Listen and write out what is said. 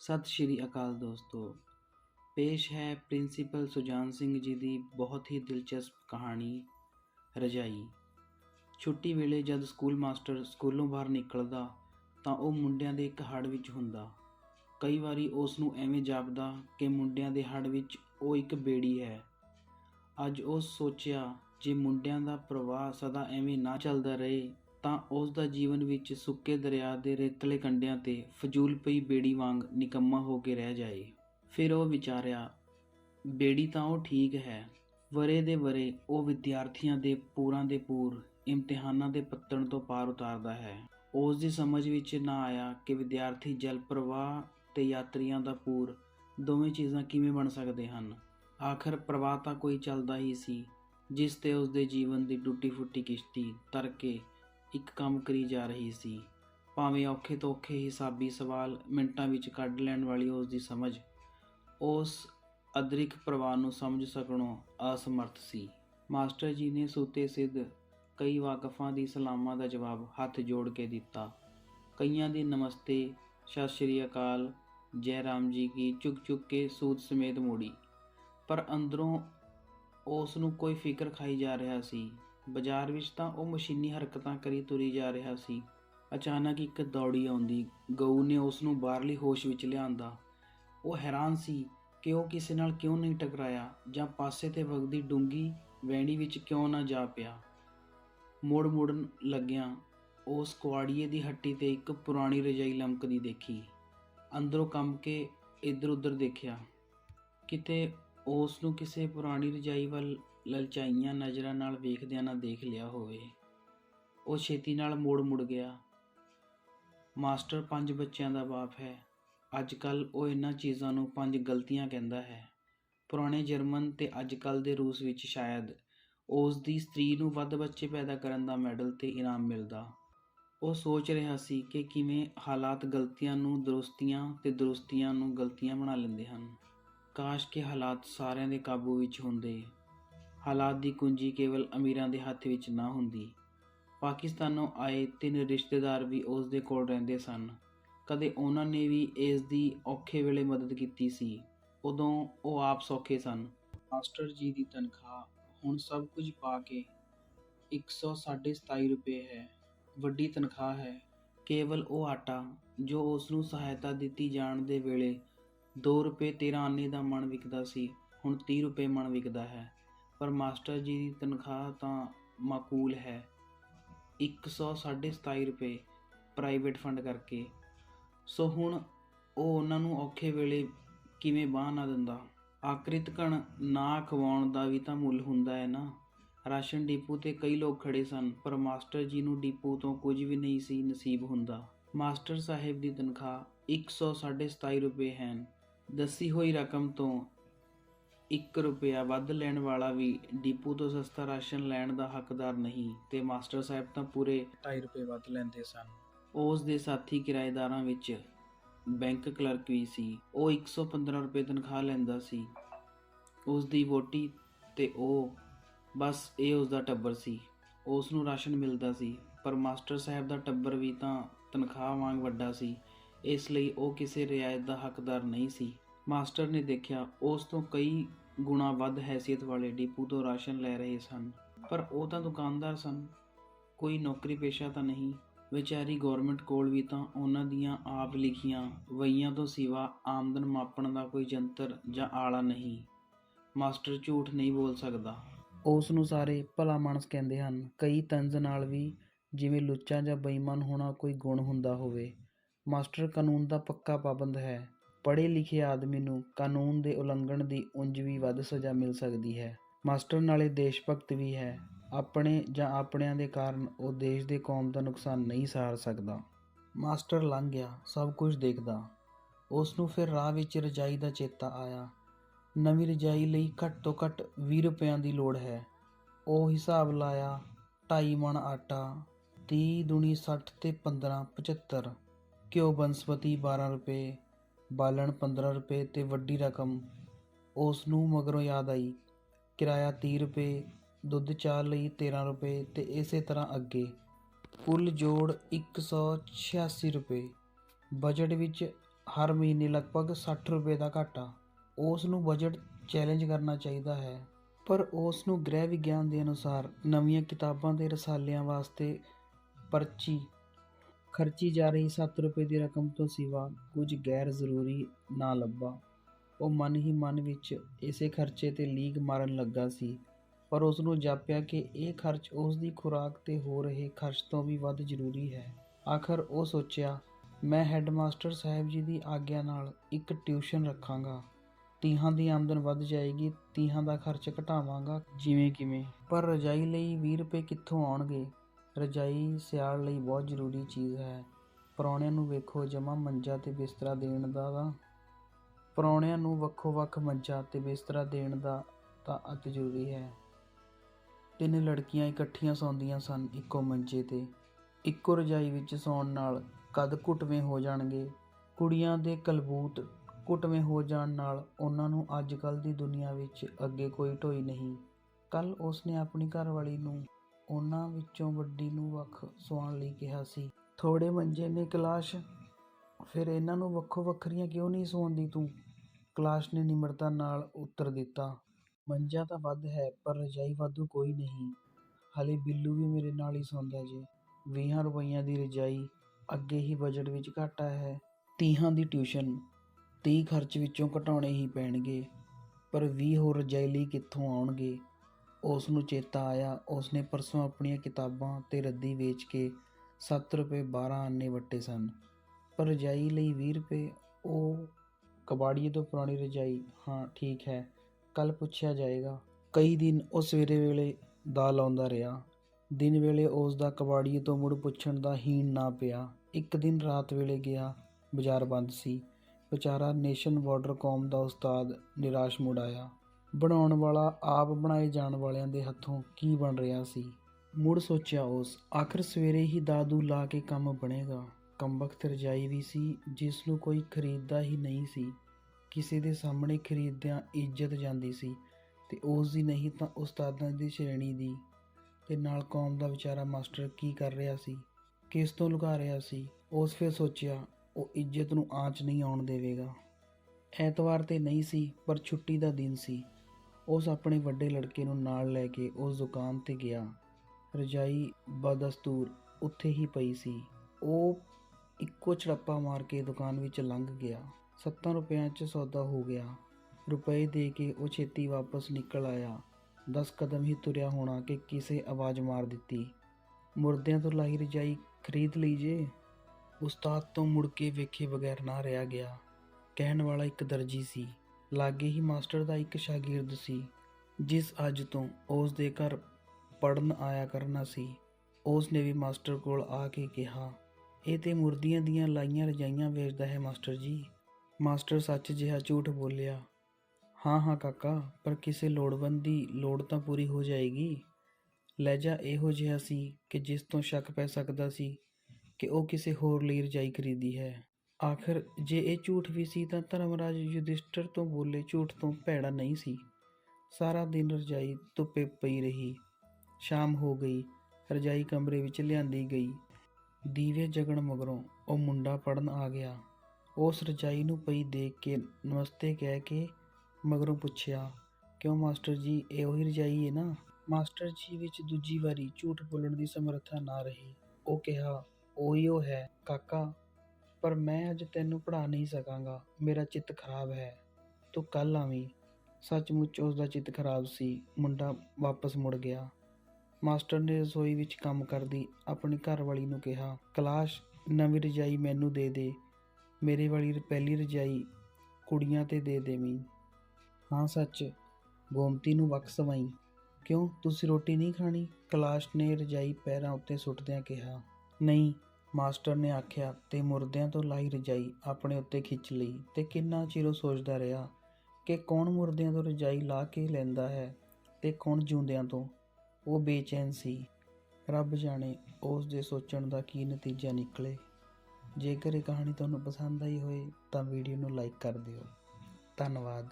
ਸਤਿ ਸ਼੍ਰੀ ਅਕਾਲ ਦੋਸਤੋ। ਪੇਸ਼ ਹੈ ਪ੍ਰਿੰਸੀਪਲ ਸੁਜਾਨ ਸਿੰਘ ਜੀ ਦੀ ਬਹੁਤ ਹੀ ਦਿਲਚਸਪ ਕਹਾਣੀ, ਰਜਾਈ। ਛੁੱਟੀ ਵੇਲੇ ਜਦ ਸਕੂਲ ਮਾਸਟਰ ਸਕੂਲੋਂ ਬਾਹਰ ਨਿਕਲਦਾ, ਤਾਂ ਉਹ ਮੁੰਡਿਆਂ ਦੇ ਇੱਕ ਹੜ ਵਿੱਚ ਹੁੰਦਾ। ਕਈ ਵਾਰੀ ਉਸ ਨੂੰ ਐਵੇਂ ਜਾਪਦਾ ਕਿ ਮੁੰਡਿਆਂ ਦੇ ਹੜ ਵਿੱਚ ਉਹ ਇੱਕ ਬੇੜੀ ਹੈ। ਅੱਜ ਉਹ ਸੋਚਿਆ, ਜੇ ਮੁੰਡਿਆਂ ਦਾ ਪ੍ਰਵਾਹ ਸਦਾ ਐਵੇਂ ਨਾ ਚੱਲਦਾ ਰਹੇ ਤਾਂ ਉਸ ਦਾ ਜੀਵਨ ਵਿੱਚ ਸੁੱਕੇ ਦਰਿਆ ਦੇ ਰੇਤਲੇ ਕੰਢਿਆਂ ਤੇ ਫਜ਼ੂਲ ਪਈ ਬੇੜੀ ਵਾਂਗ ਨਿਕੰਮਾ ਹੋ ਕੇ ਰਹਿ ਜਾਏ। ਫਿਰ ਉਹ ਵਿਚਾਰਿਆ, ਬੇੜੀ ਤਾਂ ਉਹ ਠੀਕ ਹੈ, ਵਰੇ ਦੇ ਵਰੇ ਉਹ ਵਿਦਿਆਰਥੀਆਂ ਦੇ ਪੂਰਾਂ ਦੇ ਪੂਰ, ਇਮਤਿਹਾਨਾਂ ਦੇ ਪੱਤਣ ਤੋਂ ਪਾਰ ਉਤਾਰਦਾ ਹੈ। ਉਸ ਦੀ ਸਮਝ ਵਿੱਚ ਨਾ ਆਇਆ ਕਿ ਵਿਦਿਆਰਥੀ ਜਲ ਪ੍ਰਵਾਹ ਤੇ ਯਾਤਰੀਆਂ ਦਾ ਪੂਰ ਦੋਵੇਂ ਚੀਜ਼ਾਂ ਕਿਵੇਂ ਬਣ ਸਕਦੇ ਹਨ। ਆਖਰ ਪ੍ਰਵਾਹ ਤਾਂ ਕੋਈ ਚੱਲਦਾ ਹੀ ਸੀ, ਜਿਸ ਤੇ ਉਸ ਦੇ ਜੀਵਨ ਦੀ ਟੁੱਟੀ ਫੁੱਟੀ ਕਿਸ਼ਤੀ ਤਰ ਕੇ ਇੱਕ ਕੰਮ ਕਰੀ ਜਾ ਰਹੀ ਸੀ। ਭਾਵੇਂ ਔਖੇ ਤੋਂ ਔਖੇ ਹਿਸਾਬੀ ਸਵਾਲ ਮਿੰਟਾਂ ਵਿੱਚ ਕੱਢ ਲੈਣ ਵਾਲੀ ਉਸ ਦੀ ਸਮਝ, ਉਸ ਅਦਰਿਕ ਪ੍ਰਵਾਹ ਨੂੰ ਸਮਝ ਸਕਣੋਂ ਅਸਮਰਥ ਸੀ। ਮਾਸਟਰ ਜੀ ਨੇ ਸੂਤੇ ਸਿੱਧ ਕਈ ਵਾਕਫਾਂ ਦੀ ਸਲਾਮਾਂ ਦਾ ਜਵਾਬ ਹੱਥ ਜੋੜ ਕੇ ਦਿੱਤਾ। ਕਈਆਂ ਦੇ ਨਮਸਤੇ, ਸਤਿ ਸ਼੍ਰੀ ਅਕਾਲ, ਜੈ ਰਾਮ ਜੀ ਕੀ ਚੁੱਕ ਚੁੱਕ ਕੇ ਸੂਤ ਸਮੇਤ ਮੋੜੀ। ਪਰ ਅੰਦਰੋਂ ਉਸ ਨੂੰ ਕੋਈ ਫਿਕਰ ਖਾਈ ਜਾ ਰਿਹਾ ਸੀ। ਬਾਜ਼ਾਰ ਵਿੱਚ ਤਾਂ ਉਹ ਮਸ਼ੀਨੀ ਹਰਕਤਾਂ ਕਰੀ ਤੁਰੀ ਜਾ ਰਿਹਾ ਸੀ। ਅਚਾਨਕ ਇੱਕ ਦੌੜੀ ਆਉਂਦੀ। ਗਊ ਨੇ ਉਸ ਨੂੰ ਬਾਹਰਲੀ ਹੋਸ਼ ਵਿੱਚ ਲਿਆਂਦਾ। ਉਹ ਹੈਰਾਨ ਸੀ ਕਿ ਉਹ ਕਿਸੇ ਨਾਲ ਕਿਉਂ ਨਹੀਂ ਟਕਰਾਇਆ ਜਾਂ ਪਾਸੇ ਤੇ ਵਗਦੀ ਡੂੰਗੀ ਵਹਿਣੀ ਵਿੱਚ ਕਿਉਂ ਨਾ ਜਾ ਪਿਆ। ਮੁੜ ਮੁੜਨ ਲੱਗਿਆ ਉਸ ਕੁਆੜੀਏ ਦੀ ਹੱਟੀ ਤੇ ਇੱਕ ਪੁਰਾਣੀ ਰਜਾਈ ਲਮਕਦੀ ਦੇਖੀ। ਅੰਦਰੋਂ ਕੰਬ ਕੇ ਇੱਧਰ ਉੱਧਰ ਦੇਖਿਆ। ਕਿਤੇ ਉਸ ਨੂੰ ਕਿਸੇ ਪੁਰਾਣੀ ਰਜਾਈ ਵੱਲ ਲਲਚਾਈਆਂ ਨਜ਼ਰਾਂ ਨਾਲ ਵੇਖਦਿਆਂ ਨਾ ਦੇਖ ਲਿਆ ਹੋਵੇ। ਉਹ ਛੇਤੀ ਨਾਲ ਮੋੜ ਮੁੜ ਗਿਆ। ਮਾਸਟਰ ਪੰਜ ਬੱਚਿਆਂ ਦਾ ਬਾਪ ਹੈ। ਅੱਜ ਕੱਲ ਉਹ ਇਹਨਾਂ ਚੀਜ਼ਾਂ ਨੂੰ ਪੰਜ ਗਲਤੀਆਂ ਕਹਿੰਦਾ ਹੈ। ਪੁਰਾਣੇ ਜਰਮਨ ਤੇ ਅੱਜ ਕੱਲ ਦੇ ਰੂਸ ਵਿੱਚ ਸ਼ਾਇਦ ਉਸ ਦੀ ਸਤਰੀ ਨੂੰ ਵੱਧ ਬੱਚੇ ਪੈਦਾ ਕਰਨ ਦਾ ਮੈਡਲ ਤੇ ਇਨਾਮ ਮਿਲਦਾ। ਉਹ ਸੋਚ ਰਿਹਾ ਸੀ ਕਿ ਕਿਵੇਂ ਹਾਲਾਤ ਗਲਤੀਆਂ ਨੂੰ ਦਰੁਸਤੀਆਂ ਤੇ ਦਰੁਸਤੀਆਂ ਨੂੰ ਗਲਤੀਆਂ ਬਣਾ ਲੈਂਦੇ ਹਨ। ਕਾਸ਼ ਕਿ ਹਾਲਾਤ ਸਾਰਿਆਂ ਦੇ ਕਾਬੂ ਵਿੱਚ ਹੁੰਦੇ। ਹਾਲਾਤ ਦੀ ਕੁੰਜੀ ਕੇਵਲ ਅਮੀਰਾਂ ਦੇ ਹੱਥ ਵਿੱਚ ਨਾ ਹੁੰਦੀ। ਪਾਕਿਸਤਾਨੋਂ ਆਏ ਤਿੰਨ ਰਿਸ਼ਤੇਦਾਰ ਵੀ ਉਸ ਦੇ ਕੋਲ ਰਹਿੰਦੇ ਸਨ। ਕਦੇ ਉਹਨਾਂ ਨੇ ਵੀ ਇਸ ਦੀ ਔਖੇ ਵੇਲੇ ਮਦਦ ਕੀਤੀ ਸੀ। ਉਦੋਂ ਉਹ ਆਪ ਸੌਖੇ ਸਨ। ਮਾਸਟਰ ਜੀ ਦੀ ਤਨਖਾਹ ਹੁਣ ਸਭ ਕੁਝ ਪਾ ਕੇ 127 ਰੁਪਏ ਹੈ। ਵੱਡੀ ਤਨਖਾਹ ਹੈ। ਕੇਵਲ ਉਹ ਆਟਾ ਜੋ ਉਸ ਨੂੰ ਸਹਾਇਤਾ ਦਿੱਤੀ ਜਾਣ ਦੇ ਵੇਲੇ 2 ਰੁਪਏ 13 ਆਨੇ ਦਾ ਮਣ ਵਿਕਦਾ ਸੀ, ਹੁਣ 30 ਰੁਪਏ ਮਣ ਵਿਕਦਾ ਹੈ। ਪਰ ਮਾਸਟਰ ਜੀ ਦੀ ਤਨਖਾਹ ਤਾਂ ਮਾਕੂਲ ਹੈ। 127 ਰੁਪਏ ਪ੍ਰਾਈਵੇਟ ਫੰਡ ਕਰਕੇ। ਸੋ ਹੁਣ ਉਹ ਉਹਨਾਂ ਨੂੰ ਔਖੇ ਵੇਲੇ ਕਿਵੇਂ ਬਾਹ ਨਾ ਦਿੰਦਾ? ਆਕ੍ਰਿਤ ਕਣ ਨਾ ਖਵਾਉਣ ਦਾ ਵੀ ਤਾਂ ਮੁੱਲ ਹੁੰਦਾ ਹੈ ਨਾ। ਰਾਸ਼ਨ ਡਿਪੂ ਤੇ ਕਈ ਲੋਕ ਖੜੇ ਸਨ, ਪਰ ਮਾਸਟਰ ਜੀ ਨੂੰ ਡਿਪੂ ਤੋਂ ਕੁਝ ਵੀ ਨਹੀਂ ਸੀ ਨਸੀਬ ਹੁੰਦਾ। ਮਾਸਟਰ ਸਾਹਿਬ ਦੀ ਤਨਖਾਹ 127 ਰੁਪਏ ਹੈ। ਦੱਸੀ ਹੋਈ ਰਕਮ ਤੋਂ 1 ਰੁਪਿਆ ਵੱਧ ਲੈਣ ਵਾਲਾ ਵੀ ਡਿਪੂ ਤੋਂ ਸਸਤਾ ਰਾਸ਼ਨ ਲੈਣ ਦਾ ਹੱਕਦਾਰ ਨਹੀਂ ਤੇ ਮਾਸਟਰ ਸਾਹਿਬ ਤਾਂ ਪੂਰੇ 2.5 ਰੁਪਏ ਵੱਧ ਲੈਂਦੇ ਸਨ। ਉਸ ਦੇ ਸਾਥੀ ਕਿਰਾਏਦਾਰਾਂ ਵਿੱਚ ਬੈਂਕ ਕਲਰਕ ਵੀ ਸੀ। ਉਹ 115 ਰੁਪਏ ਤਨਖਾਹ ਲੈਂਦਾ ਸੀ। ਉਸ ਦੀ ਵੋਟੀ ਤੇ ਉਹ ਬਸ ਇਹ ਉਸ ਦਾ ਟੱਬਰ ਸੀ। ਉਸ ਨੂੰ ਰਾਸ਼ਨ ਮਿਲਦਾ ਸੀ ਪਰ ਮਾਸਟਰ ਸਾਹਿਬ ਦਾ ਟੱਬਰ ਵੀ ਤਾਂ ਤਨਖਾਹ ਵਾਂਗ ਵੱਡਾ ਸੀ। ਇਸ ਲਈ ਉਹ ਕਿਸੇ ਰਿਆਇਤ ਦਾ ਹੱਕਦਾਰ ਨਹੀਂ ਸੀ। ਮਾਸਟਰ ਨੇ ਦੇਖਿਆ, ਉਸ ਤੋਂ ਕਈ ਗੁਣਾ ਵੱਧ ਹੈਸੀਅਤ ਵਾਲੇ ਡੀਪੂ ਤੋਂ ਰਾਸ਼ਨ ਲੈ ਰਹੇ ਸਨ। ਪਰ ਉਹ ਤਾਂ ਦੁਕਾਨਦਾਰ ਸਨ। ਕੋਈ ਨੌਕਰੀ ਪੇਸ਼ਾ ਤਾਂ ਨਹੀਂ। ਵਿਚਾਰੀ ਗਵਰਨਮੈਂਟ ਕੋਲ ਵੀ ਤਾਂ ਉਹਨਾਂ ਦੀਆਂ ਆਪ ਲਿਖੀਆਂ ਵਈਆਂ ਤੋਂ ਸਿਵਾ ਆਮਦਨ ਮਾਪਣ ਦਾ ਕੋਈ ਜੰਤਰ ਜਾਂ ਆਲਾ ਨਹੀਂ। ਮਾਸਟਰ ਝੂਠ ਨਹੀਂ ਬੋਲ ਸਕਦਾ। ਉਸ ਨੂੰ ਸਾਰੇ ਭਲਾ ਮਾਨਸ ਕਹਿੰਦੇ ਹਨ। ਕਈ ਤੰਜ਼ ਨਾਲ ਵੀ ਜਿਵੇਂ ਲੁੱਚਾ ਜਾਂ ਬੇਈਮਾਨ ਹੋਣਾ ਕੋਈ ਗੁਣ ਹੁੰਦਾ ਹੋਵੇ। ਮਾਸਟਰ ਕਾਨੂੰਨ ਦਾ ਪੱਕਾ ਪਾਬੰਦ ਹੈ। ਪੜ੍ਹੇ ਲਿਖੇ ਆਦਮੀ ਨੂੰ ਕਾਨੂੰਨ ਦੇ ਉਲੰਘਣ ਦੀ ਉਂਝ ਵੀ ਵੱਧ ਸਜ਼ਾ ਮਿਲ ਸਕਦੀ ਹੈ। ਮਾਸਟਰ ਨਾਲੇ ਦੇਸ਼ ਭਗਤ ਵੀ ਹੈ। ਆਪਣੇ ਜਾਂ ਆਪਣਿਆਂ ਦੇ ਕਾਰਨ ਉਹ ਦੇਸ਼ ਦੇ ਕੌਮ ਦਾ ਨੁਕਸਾਨ ਨਹੀਂ ਸਹਾਰ ਸਕਦਾ। ਮਾਸਟਰ ਲੰਘ ਗਿਆ, ਸਭ ਕੁਝ ਦੇਖਦਾ। ਉਸ ਨੂੰ ਫਿਰ ਰਾਹ ਵਿੱਚ ਰਜਾਈ ਦਾ ਚੇਤਾ ਆਇਆ। ਨਵੀਂ ਰਜਾਈ ਲਈ ਘੱਟ ਤੋਂ ਘੱਟ 20 ਰੁਪਇਆਂ ਦੀ ਲੋੜ ਹੈ। ਉਹ ਹਿਸਾਬ ਲਾਇਆ, ਢਾਈ ਮਣ ਆਟਾ 30 ਦੁਣੀ 60 ਤੇ 15 75 ਘਿਓ ਬਨਸਪਤੀ 12 ਰੁਪਏ ਬਾਲਣ 15 ਰੁਪਏ ਅਤੇ ਵੱਡੀ ਰਕਮ। ਉਸ ਨੂੰ ਮਗਰੋਂ ਯਾਦ ਆਈ, ਕਿਰਾਇਆ ਤੀਹ ਰੁਪਏ, ਦੁੱਧ ਚਾਹ ਲਈ 13 ਰੁਪਏ ਅਤੇ ਇਸੇ ਤਰ੍ਹਾਂ ਅੱਗੇ। ਕੁੱਲ ਜੋੜ 186 ਰੁਪਏ। ਬਜਟ ਵਿੱਚ ਹਰ ਮਹੀਨੇ ਲਗਭਗ ਸੱਠ ਰੁਪਏ ਦਾ ਘਾਟਾ। ਉਸ ਨੂੰ ਬਜਟ ਚੈਲੰਜ ਕਰਨਾ ਚਾਹੀਦਾ ਹੈ, ਪਰ ਉਸ ਨੂੰ ਗ੍ਰਹਿ ਵਿਗਿਆਨ ਦੇ ਅਨੁਸਾਰ ਨਵੀਆਂ ਕਿਤਾਬਾਂ ਦੇ ਰਸਾਲਿਆਂ ਵਾਸਤੇ ਪਰਚੀ ਖਰਚੀ ਜਾ ਰਹੀ 7 ਰੁਪਏ ਦੀ ਰਕਮ ਤੋਂ ਸਿਵਾ ਕੁਝ ਗੈਰ ਜ਼ਰੂਰੀ ਨਾ ਲੱਭਾ। ਉਹ ਮਨ ਹੀ ਮਨ ਵਿੱਚ ਇਸੇ ਖਰਚੇ ਤੇ ਲੀਕ ਮਾਰਨ ਲੱਗਾ ਸੀ, ਪਰ ਉਸ ਨੂੰ ਜਾਪਿਆ ਕਿ ਇਹ ਖਰਚ ਉਸ ਦੀ ਖੁਰਾਕ ਤੇ ਹੋ ਰਹੇ ਖਰਚ ਤੋਂ ਵੀ ਵੱਧ ਜ਼ਰੂਰੀ ਹੈ। ਆਖਰ ਉਹ ਸੋਚਿਆ, ਮੈਂ ਹੈੱਡਮਾਸਟਰ ਸਾਹਿਬ ਜੀ ਦੀ ਆਗਿਆ ਨਾਲ ਇੱਕ ਟਿਊਸ਼ਨ ਰੱਖਾਂਗਾ। ਤੀਹਾਂ ਦੀ ਆਮਦਨ ਵੱਧ ਜਾਏਗੀ, ਤੀਹਾਂ ਦਾ ਖਰਚ ਘਟਾਵਾਂਗਾ, ਜਿਵੇਂ ਕਿਵੇਂ। ਪਰ ਰਜਾਈ ਲਈ 20 ਰੁਪਏ ਕਿੱਥੋਂ ਆਉਣਗੇ? ਰਜਾਈ ਸਿਆਲ ਲਈ ਬਹੁਤ ਜ਼ਰੂਰੀ ਚੀਜ਼ ਹੈ। ਪ੍ਰਾਹੁਣਿਆਂ ਨੂੰ ਵੇਖੋ, ਜਮਾ ਮੰਜਾ ਤੇ ਬਿਸਤਰਾ ਦੇਣ ਦਾ ਤਾਂ ਪ੍ਰਾਹੁਣਿਆਂ ਨੂੰ ਵੱਖੋ ਵੱਖ ਮੰਜਾ ਤੇ ਬਿਸਤਰਾ ਦੇਣ ਦਾ ਤਾਂ ਅਤ ਜ਼ਰੂਰੀ ਹੈ। ਤਿੰਨ ਲੜਕੀਆਂ ਇਕੱਠੀਆਂ ਸੌਂਦੀਆਂ ਸਨ ਇੱਕੋ ਮੰਜੇ ਤੇ। ਇੱਕੋ ਰਜਾਈ ਵਿੱਚ ਸੌਣ ਨਾਲ ਕਦ ਘੁੱਟਵੇਂ ਹੋ ਜਾਣਗੇ। ਕੁੜੀਆਂ ਦੇ ਕਲਬੂਤ ਘੁੱਟਵੇਂ ਹੋ ਜਾਣ ਨਾਲ ਉਹਨਾਂ ਨੂੰ ਅੱਜ ਕੱਲ੍ਹ ਦੀ ਦੁਨੀਆ ਵਿੱਚ ਅੱਗੇ ਕੋਈ ਢੋਈ ਨਹੀਂ। ਕੱਲ ਉਸਨੇ ਆਪਣੀ ਘਰਵਾਲੀ ਨੂੰ ਉਹਨਾਂ ਵਿੱਚੋਂ ਵੱਡੀ ਨੂੰ ਵੱਖ ਸੁਆਉਣ ਲਈ ਕਿਹਾ ਸੀ। ਥੋੜੇ ਮੰਜੇ ਨੇ ਕਲਾਸ਼। ਫਿਰ ਇਹਨਾਂ ਨੂੰ ਵੱਖੋ ਵੱਖਰੀਆਂ ਕਿਉਂ ਨਹੀਂ ਸੌਂਦੀ ਤੂੰ? ਕਲਾਸ਼ ਨੇ ਨਿਮਰਤਾ ਨਾਲ ਉੱਤਰ ਦਿੱਤਾ। ਮੰਜਾ ਤਾਂ ਵੱਧ ਹੈ, ਪਰ ਰਜਾਈ ਵਾਧੂ ਕੋਈ ਨਹੀਂ। ਹਲੇ ਬਿੱਲੂ ਵੀ ਮੇਰੇ ਨਾਲ ਹੀ ਸੌਂਦਾ ਜੇ। ਵੀਹਾਂ ਰੁਪਈਆਂ ਦੀ ਰਜਾਈ ਅੱਗੇ ਹੀ ਬਜਟ ਵਿੱਚ ਘਾਟਾ ਹੈ। ਤੀਹਾਂ ਦੀ ਟਿਊਸ਼ਨ। ਤੀਹ ਖਰਚ ਵਿੱਚੋਂ ਘਟਾਉਣੇ ਹੀ ਪੈਣਗੇ। ਪਰ 20 ਹੋਰ ਰਜਾਈ ਲਈ ਕਿੱਥੋਂ ਆਉਣਗੇ? ਉਸ ਨੂੰ ਚੇਤਾ ਆਇਆ। ਉਸਨੇ ਪਰਸੋਂ ਆਪਣੀਆਂ ਕਿਤਾਬਾਂ ਅਤੇ ਰੱਦੀ ਵੇਚ ਕੇ 7 ਰੁਪਏ 12 ਆਨੇ ਵੱਟੇ ਸਨ। ਪਰ ਰਜਾਈ ਲਈ 20 ਰੁਪਏ, ਉਹ ਕਬਾੜੀਏ ਤੋਂ ਪੁਰਾਣੀ ਰਜਾਈ। ਹਾਂ, ਠੀਕ ਹੈ ਕੱਲ ਪੁੱਛਿਆ ਜਾਏਗਾ। ਕਈ ਦਿਨ ਉਹ ਸਵੇਰੇ ਵੇਲੇ ਦਾ ਲਾਉਂਦਾ ਰਿਹਾ। ਦਿਨ ਵੇਲੇ ਉਸ ਦਾ ਕਬਾੜੀਏ ਤੋਂ ਮੁੜ ਪੁੱਛਣ ਦਾ ਹੀਣ ਨਾ ਪਿਆ। ਇੱਕ ਦਿਨ ਰਾਤ ਵੇਲੇ ਗਿਆ, ਬਾਜ਼ਾਰ ਬੰਦ ਸੀ। ਵਿਚਾਰਾ ਨੇਸ਼ਨ ਬਾਰਡਰ ਕੌਮ ਦਾ ਉਸਤਾਦ ਨਿਰਾਸ਼ ਮੁੜ ਆਇਆ। ਬਣਾਉਣ ਵਾਲਾ ਆਪ ਬਣਾਏ ਜਾਣ ਵਾਲਿਆਂ ਦੇ ਹੱਥੋਂ ਕੀ ਬਣ ਰਿਹਾ ਸੀ? ਮੁੜ ਸੋਚਿਆ ਉਸ, ਆਖਰ ਸਵੇਰੇ ਹੀ ਦਾਦੂ ਲਾ ਕੇ ਕੰਮ ਬਣੇਗਾ। ਕੰਬਖਤ ਰਜਾਈ ਵੀ ਸੀ, ਜਿਸ ਨੂੰ ਕੋਈ ਖਰੀਦਦਾ ਹੀ ਨਹੀਂ ਸੀ। ਕਿਸੇ ਦੇ ਸਾਹਮਣੇ ਖਰੀਦਦਿਆਂ ਇੱਜ਼ਤ ਜਾਂਦੀ ਸੀ ਤੇ ਉਸ ਦੀ ਨਹੀਂ ਤਾਂ ਉਸਤਾਦਾਂ ਦੀ ਸ਼੍ਰੇਣੀ ਦੀ। ਤੇ ਨਾਲ ਕੌਮ ਦਾ ਵਿਚਾਰਾ ਮਾਸਟਰ ਕੀ ਕਰ ਰਿਹਾ ਸੀ? ਕਿਸ ਤੋਂ ਲੁਕਾ ਰਿਹਾ ਸੀ? ਉਸ ਫਿਰ ਸੋਚਿਆ, ਉਹ ਇੱਜ਼ਤ ਨੂੰ ਆਂਚ ਨਹੀਂ ਆਉਣ ਦੇਵੇਗਾ। ਐਤਵਾਰ ਤੇ ਨਹੀਂ ਸੀ, ਪਰ ਛੁੱਟੀ ਦਾ ਦਿਨ ਸੀ। ਉਸ ਆਪਣੇ ਵੱਡੇ ਲੜਕੇ ਨੂੰ ਨਾਲ ਲੈ ਕੇ ਉਸ ਦੁਕਾਨ ਤੇ ਗਿਆ। ਰਜਾਈ ਬਦਸਤੂਰ ਉੱਥੇ ਹੀ ਪਈ ਸੀ। ਉਹ ਇੱਕੋ ਛੜੱਪਾ ਮਾਰ ਕੇ ਦੁਕਾਨ ਵਿੱਚ ਲੰਘ ਗਿਆ। 7 ਰੁਪਇਆਂ 'ਚ ਸੌਦਾ ਹੋ ਗਿਆ। ਰੁਪਏ ਦੇ ਕੇ ਉਹ ਛੇਤੀ ਵਾਪਸ ਨਿਕਲ ਆਇਆ। 10 ਕਦਮ ਹੀ ਤੁਰਿਆ ਹੋਣਾ ਕਿ ਕਿਸੇ ਆਵਾਜ਼ ਮਾਰ ਦਿੱਤੀ। ਮੁਰਦਿਆਂ ਤੋਂ ਲਾਈ ਰਜਾਈ ਖਰੀਦ ਲਈ ਜੇ? ਉਸਤਾਦ ਤੋਂ ਮੁੜ ਕੇ ਵੇਖੇ ਬਗੈਰ ਨਾ ਰਿਹਾ ਗਿਆ। ਕਹਿਣ ਵਾਲਾ ਇੱਕ ਦਰਜੀ ਸੀ। ਲਾਗੇ ਹੀ ਮਾਸਟਰ ਦਾ ਇੱਕ ਸ਼ਾਗਿਰਦ ਸੀ, ਜਿਸ ਅੱਜ ਤੋਂ ਉਸ ਦੇ ਘਰ ਪੜਨ ਆਇਆ ਕਰਨਾ ਸੀ। ਉਸ ਨੇ ਵੀ ਮਾਸਟਰ ਕੋਲ ਆ ਕੇ ਕਿਹਾ, ਇਹ ਤੇ ਮੁਰਦੀਆਂ ਦੀਆਂ ਲਾਈਆਂ ਰਜਾਈਆਂ ਵੇਚਦਾ ਹੈ ਮਾਸਟਰ ਜੀ। ਮਾਸਟਰ ਸੱਚ ਜਿਹਾ ਝੂਠ ਬੋਲਿਆ, ਹਾਂ ਹਾਂ ਕਾਕਾ, ਪਰ ਕਿਸੇ ਲੋੜਵੰਦ ਦੀ ਲੋੜ ਤਾਂ ਪੂਰੀ ਹੋ ਜਾਏਗੀ। ਲਹਿਜਾ ਇਹੋ ਜਿਹਾ ਸੀ ਕਿ ਜਿਸ ਤੋਂ ਸ਼ੱਕ ਪੈ ਸਕਦਾ ਸੀ ਕਿ ਉਹ ਕਿਸੇ ਹੋਰ ਲਈ ਰਜਾਈ ਖਰੀਦੀ ਹੈ। ਆਖਰ ਜੇ ਇਹ ਝੂਠ ਵੀ ਸੀ ਤਾਂ ਧਰਮਰਾਜ ਯੁਧਿਸ਼ਟਰ ਤੋਂ ਬੋਲੇ ਝੂਠ ਤੋਂ ਭੈੜਾ ਨਹੀਂ ਸੀ। ਸਾਰਾ ਦਿਨ ਰਜਾਈ ਧੁੱਪੇ ਪਈ ਰਹੀ। ਸ਼ਾਮ ਹੋ ਗਈ, ਰਜਾਈ ਕਮਰੇ ਵਿੱਚ ਲਿਆਂਦੀ ਗਈ। ਦੀਵੇ ਜਗਣ ਮਗਰੋਂ ਉਹ ਮੁੰਡਾ ਪੜਨ ਆ ਗਿਆ। ਉਸ ਰਜਾਈ ਨੂੰ ਪਈ ਦੇਖ ਕੇ ਨਮਸਤੇ ਕਹਿ ਕੇ ਮਗਰੋਂ ਪੁੱਛਿਆ, ਕਿਉਂ ਮਾਸਟਰ ਜੀ, ਇਹ ਉਹੀ ਰਜਾਈ ਹੈ ਨਾ? ਮਾਸਟਰ ਜੀ ਵਿੱਚ ਦੂਜੀ ਵਾਰੀ ਝੂਠ ਬੋਲਣ ਦੀ ਸਮਰੱਥਾ ਨਾ ਰਹੀ। ਉਹ ਕਿਹਾ, ਉਹੀ ਉਹ ਹੈ, ਕਾਕਾ ਪਰ ਮੈਂ ਅੱਜ ਤੈਨੂੰ ਪੜ੍ਹਾ ਨਹੀਂ ਸਕਾਂਗਾ। ਮੇਰਾ ਚਿੱਤ ਖਰਾਬ ਹੈ। ਤੂੰ ਕੱਲ ਆਵੀਂ। ਸੱਚਮੁੱਚ ਉਸ ਦਾ ਚਿੱਤ ਖਰਾਬ ਸੀ। ਮੁੰਡਾ ਵਾਪਸ ਮੁੜ ਗਿਆ। ਮਾਸਟਰ ਨੇ ਰਸੋਈ ਵਿੱਚ ਕੰਮ ਕਰਦੀ ਆਪਣੀ ਘਰਵਾਲੀ ਨੂੰ ਕਿਹਾ, ਕਲਾਸ਼, ਨਵੀਂ ਰਜਾਈ ਮੈਨੂੰ ਦੇ ਦੇ। ਮੇਰੇ ਵਾਲੀ ਪਹਿਲੀ ਰਜਾਈ ਕੁੜੀਆਂ ਤੇ ਦੇ ਦੇਵੀਂ। ਹਾਂ, ਸੱਚ, ਗੋਮਤੀ ਨੂੰ ਵੱਖ ਸਵਾਈ ਕਿਉਂ? ਤੁਸੀਂ ਰੋਟੀ ਨਹੀਂ ਖਾਣੀ? ਕਲਾਸ਼ ਨੇ ਰਜਾਈ ਪੈਰਾਂ ਉੱਤੇ ਸੁੱਟਦਿਆਂ ਕਿਹਾ, ਨਹੀਂ ਮਾਸਟਰ ਨੇ ਆਖਿਆ, ਤੇ ਮੁਰਦਿਆਂ ਤੋਂ ਲਾਈ ਰਜਾਈ ਆਪਣੇ ਉੱਤੇ ਖਿੱਚ ਲਈ ਤੇ ਕਿੰਨਾ ਚਿਰ ਉਹ ਸੋਚਦਾ ਰਿਹਾ ਕਿ ਕੌਣ ਮੁਰਦਿਆਂ ਤੋਂ ਰਜਾਈ ਲਾ ਕੇ ਲੈਂਦਾ ਹੈ ਤੇ ਕੌਣ ਜਿਉਂਦਿਆਂ ਤੋਂ? ਉਹ ਬੇਚੈਨ ਸੀ। ਰੱਬ ਜਾਣੇ, ਉਸ ਦੇ ਸੋਚਣ ਦਾ ਕੀ ਨਤੀਜਾ ਨਿਕਲੇ। ਜੇਕਰ ਇਹ ਕਹਾਣੀ ਤੁਹਾਨੂੰ ਪਸੰਦ ਆਈ ਹੋਵੇ ਤਾਂ ਵੀਡੀਓ ਨੂੰ ਲਾਈਕ ਕਰ ਦਿਓ। ਧੰਨਵਾਦ।